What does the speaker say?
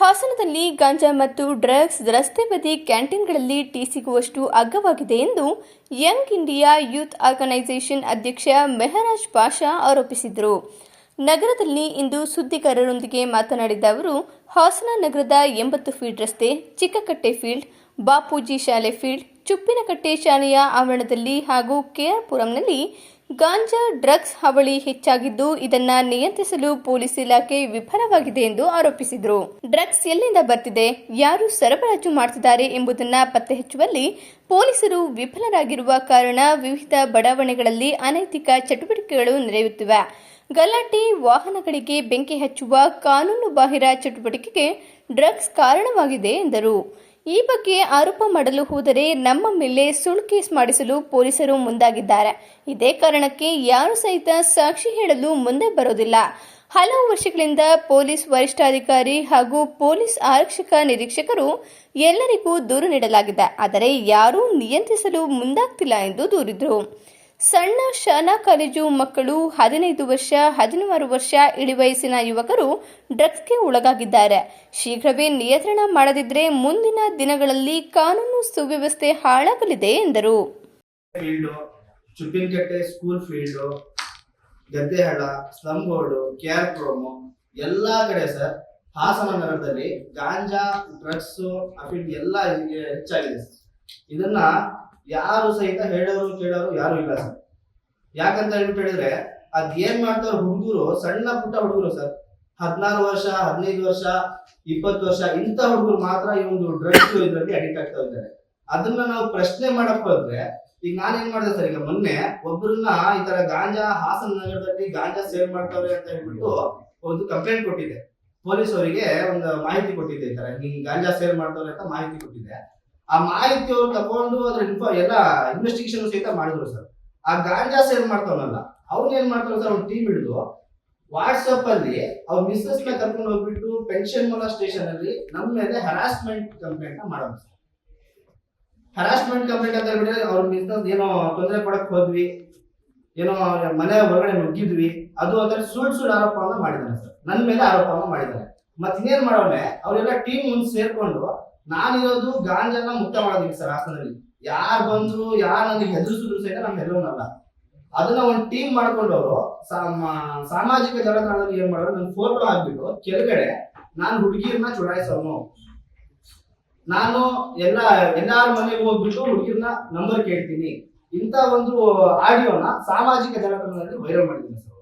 ಹಾಸನದಲ್ಲಿ ಗಾಂಜಾ ಮತ್ತು ಡ್ರಗ್ಸ್ ರಸ್ತೆ ಬದಿ ಕ್ಯಾಂಟೀನ್ಗಳಲ್ಲಿ ಟೀ ಸಿಗುವಷ್ಟು ಅಗ್ಗವಾಗಿದೆ ಎಂದು ಯಂಗ್ ಇಂಡಿಯಾ ಯೂತ್ ಆರ್ಗನೈಸೇಷನ್ ಅಧ್ಯಕ್ಷ ಮೆಹರಾಜ್ ಪಾಷಾ ಆರೋಪಿಸಿದರು. ನಗರದಲ್ಲಿ ಇಂದು ಸುದ್ದಿಗಾರರೊಂದಿಗೆ ಮಾತನಾಡಿದ ಅವರು, ಹಾಸನ ನಗರದ ಎಂಬತ್ತು ಫೀಲ್ಡ್ ರಸ್ತೆ, ಚಿಕ್ಕಕಟ್ಟೆ ಫೀಲ್ಡ್, ಬಾಪೂಜಿ ಶಾಲೆ ಫೀಲ್ಡ್, ಚುಪ್ಪಿನಕಟ್ಟೆ ಶಾಲೆಯ ಆವರಣದಲ್ಲಿ ಹಾಗೂ ಕೆಆರ್ಪುರಂನಲ್ಲಿ ಗಾಂಜಾ ಡ್ರಗ್ಸ್ ಹಾವಳಿ ಹೆಚ್ಚಾಗಿದ್ದು ಇದನ್ನ ನಿಯಂತ್ರಿಸಲು ಪೊಲೀಸ್ ಇಲಾಖೆ ವಿಫಲವಾಗಿದೆ ಎಂದು ಆರೋಪಿಸಿದರು. ಡ್ರಗ್ಸ್ ಎಲ್ಲಿಂದ ಬರ್ತಿದೆ, ಯಾರು ಸರಬರಾಜು ಮಾಡ್ತಿದ್ದಾರೆ ಎಂಬುದನ್ನ ಪತ್ತೆ ಹಚ್ಚುವಲ್ಲಿ ಪೊಲೀಸರು ವಿಫಲರಾಗಿರುವ ಕಾರಣ ವಿವಿಧ ಬಡಾವಣೆಗಳಲ್ಲಿ ಅನೈತಿಕ ಚಟುವಟಿಕೆಗಳು ನಡೆಯುತ್ತಿವೆ. ಗಲಾಟೆ ವಾಹನಗಳಿಗೆ ಬೆಂಕಿ ಹಚ್ಚುವ ಕಾನೂನು ಬಾಹಿರ ಚಟುವಟಿಕೆಗೆ ಡ್ರಗ್ಸ್ ಕಾರಣವಾಗಿದೆ ಎಂದರು. ಈ ಬಗ್ಗೆ ಆರೋಪ ಮಾಡಲು ಹೋದರೆ ನಮ್ಮ ಮೇಲೆ ಸುಳ್ಳು ಕೇಸ್ ಮಾಡಿಸಲು ಪೊಲೀಸರು ಮುಂದಾಗಿದ್ದಾರೆ. ಇದೇ ಕಾರಣಕ್ಕೆ ಯಾರು ಸಹಿತ ಸಾಕ್ಷಿ ಹೇಳಲು ಮುಂದೆ ಬರೋದಿಲ್ಲ. ಹಲವು ವರ್ಷಗಳಿಂದ ಪೊಲೀಸ್ ವರಿಷ್ಠಾಧಿಕಾರಿ ಹಾಗೂ ಪೊಲೀಸ್ ಆರಕ್ಷಕ ನಿರೀಕ್ಷಕರು ಎಲ್ಲರಿಗೂ ದೂರು ನೀಡಲಾಗಿದೆ. ಆದರೆ ಯಾರೂ ನಿಯಂತ್ರಿಸಲು ಮುಂದಾಗ್ತಿಲ್ಲ ಎಂದು ದೂರಿದರು. ಸಣ್ಣ ಶಾಲಾ ಕಾಲೇಜು ಮಕ್ಕಳು ಹದಿನೈದು ವರ್ಷ, ಹದಿನಾರು ವರ್ಷ ಇಳಿವಯಸ್ಸಿನ ಯುವಕರು ಡ್ರಗ್ಸ್ಗೆ ಒಳಗಾಗಿದ್ದಾರೆ. ಶೀಘ್ರವೇ ನಿಯಂತ್ರಣ ಮಾಡದಿದ್ದರೆ ಮುಂದಿನ ದಿನಗಳಲ್ಲಿ ಕಾನೂನು ಸುವ್ಯವಸ್ಥೆ ಹಾಳಾಗಲಿದೆ ಎಂದರು. School field slum board, K R promo, ಎಲ್ಲಾ ಕಡೆ ಸರ್, ಹಾಸನ ನಗರದಲ್ಲಿ ಗಾಂಜಾ, ಡ್ರಗ್ಸ್ ಅಫೀಲ್ಡ್ ಎಲ್ಲ ಹೆಚ್ಚಾಗಿದೆ ಇದನ್ನ ಯಾರು ಸಹಿತ ಹೇಳೋರು ಕೇಳೋರು ಯಾರು ಇಲ್ಲ ಸರ್. ಯಾಕಂತ ಹೇಳ್ಬಿಟ್ಟು ಹೇಳಿದ್ರೆ, ಅದ್ ಏನ್ ಮಾಡ್ತಾರ ಹುಡುಗರು, ಸಣ್ಣ ಪುಟ್ಟ ಹುಡುಗರು ಸರ್. ಹದಿನಾರು ವರ್ಷ, ಹದಿನೈದು ವರ್ಷ, ಇಪ್ಪತ್ತು ವರ್ಷ, ಇಂಥ ಹುಡುಗರು ಮಾತ್ರ ಈ ಒಂದು ಡ್ರಗ್ಸ್ ಇದರಲ್ಲಿ ಅಡಿಕ್ಟ್ ಆಗ್ತಾ ಇದ್ದಾರೆ. ಅದನ್ನ ನಾವು ಪ್ರಶ್ನೆ ಮಾಡಕ್ ಹೋದ್ರೆ, ಈಗ ನಾನೇನ್ ಮಾಡಿದೆ ಸರ್, ಈಗ ಮೊನ್ನೆ ಒಬ್ಬರನ್ನ ಈ ತರ ಗಾಂಜಾ, ಹಾಸನ ನಗರದಲ್ಲಿ ಗಾಂಜಾ ಸೇಲ್ ಮಾಡ್ತಾವ್ರೆ ಅಂತ ಹೇಳ್ಬಿಟ್ಟು ಒಂದು ಕಂಪ್ಲೇಂಟ್ ಕೊಟ್ಟಿದೆ. ಪೊಲೀಸ್ ಅವರಿಗೆ ಒಂದು ಮಾಹಿತಿ ಕೊಟ್ಟಿದ್ದೆ ಈ ತರ. ಹಿಂಗ್ ಗಾಂಜಾ ಸೇಲ್ ಮಾಡ್ತಾವ್ರೆ ಅಂತ ಮಾಹಿತಿ ಕೊಟ್ಟಿದೆ. ಆ ಮಾಹಿತಿ ಅವ್ರು ತಗೊಂಡು ಅದ್ರ ಇನ್ಫೋ ಎಲ್ಲ ಇನ್ವೆಸ್ಟಿಗೇಷನ್ ಸಹಿತ ಮಾಡಿದ್ರು ಸರ್. ಆ ಗಾಂಜಾ ಸೇಲ್ ಮಾಡ್ತಾವನಲ್ಲ ಅವ್ರು ಏನ್ ಮಾಡ್ತಾರ ಸರ್, ಅವ್ನ ಟೀಮ್ ಹಿಡಿದು ವಾಟ್ಸಪ್ ಅಲ್ಲಿ ಅವ್ರ ಮಿಸ್ಸಸ್ನ ಕರ್ಕೊಂಡು ಹೋಗ್ಬಿಟ್ಟು ಪೆನ್ಷನ್ ಮೂಲ ಸ್ಟೇಷನ್ ಅಲ್ಲಿ ನಮ್ಮ ಮೇಲೆ ಹರಾಸ್ಮೆಂಟ್ ಕಂಪ್ಲೇಂಟ್ ಮಾಡೋದು ಸರ್. ಹರಾಸ್ಮೆಂಟ್ ಕಂಪ್ಲೇಂಟ್ ಅಂತ ಹೇಳ್ಬಿಟ್ರೆ ಅವ್ರ ಮಿಸ್ಸಸ್ ಏನೋ ತೊಂದರೆ ಕೊಡಕ್ ಹೋದ್ವಿ, ಏನೋ ಮನೆ ಹೊರಗಡೆ ನುಗ್ಗಿದ್ವಿ, ಅದು ಅಂದ್ರೆ ಸುಳ್ಳು ಸುಳ್ಳು ಆರೋಪವನ್ನ ಮಾಡಿದ್ದಾರೆ ಸರ್. ನನ್ನ ಮೇಲೆ ಆರೋಪವನ್ನ ಮಾಡಿದ್ದಾರೆ ಮತ್ ಇನ್ನೇನ್ ಮಾಡೋನೆ ಅವರೆಲ್ಲ ಟೀಮ್ ಮುಂದೆ ಸೇರ್ಕೊಂಡು ನಾನಿರೋದು ಗಾಂಜನ ಮುಕ್ತ ಮಾಡೋದಿಲ್ಲ ಸರ್ ಹಾಸನದಲ್ಲಿ. ಯಾರು ಬಂದ್ರು, ಯಾರು ನನಗೆ ಹೆದರ್ಸಿದ್ರು ಸಹಿತ ನಮ್ಮ ಹೆದರೋನಲ್ಲ ಅದನ್ನ ಒಂದು ಟೀಮ್ ಮಾಡ್ಕೊಂಡು ಅವರು ಸಾಮಾಜಿಕ ಜಾಲತಾಣದಲ್ಲಿ ಏನ್ ಮಾಡೋದು ನನ್ನ ಫೋಟೋ ಹಾಕ್ಬಿಟ್ಟು ಕೆಳಗಡೆ ನಾನು ಹುಡುಗಿರ್ನ ಚುಡಾಯಿಸೋನು. ನಾನು ಎಲ್ಲ, ಎಲ್ಲಾರ ಮನೆಗೆ ಹೋಗ್ಬಿಟ್ಟು ಹುಡುಗಿರ್ನ ನಂಬರ್ ಕೇಳ್ತೀನಿ. ಇಂತ ಒಂದು ಆಡಿಯೋನ ಸಾಮಾಜಿಕ ಜಾಲತಾಣದಲ್ಲಿ ವೈರಲ್ ಮಾಡಿದ್ದೀನಿ ಸರ್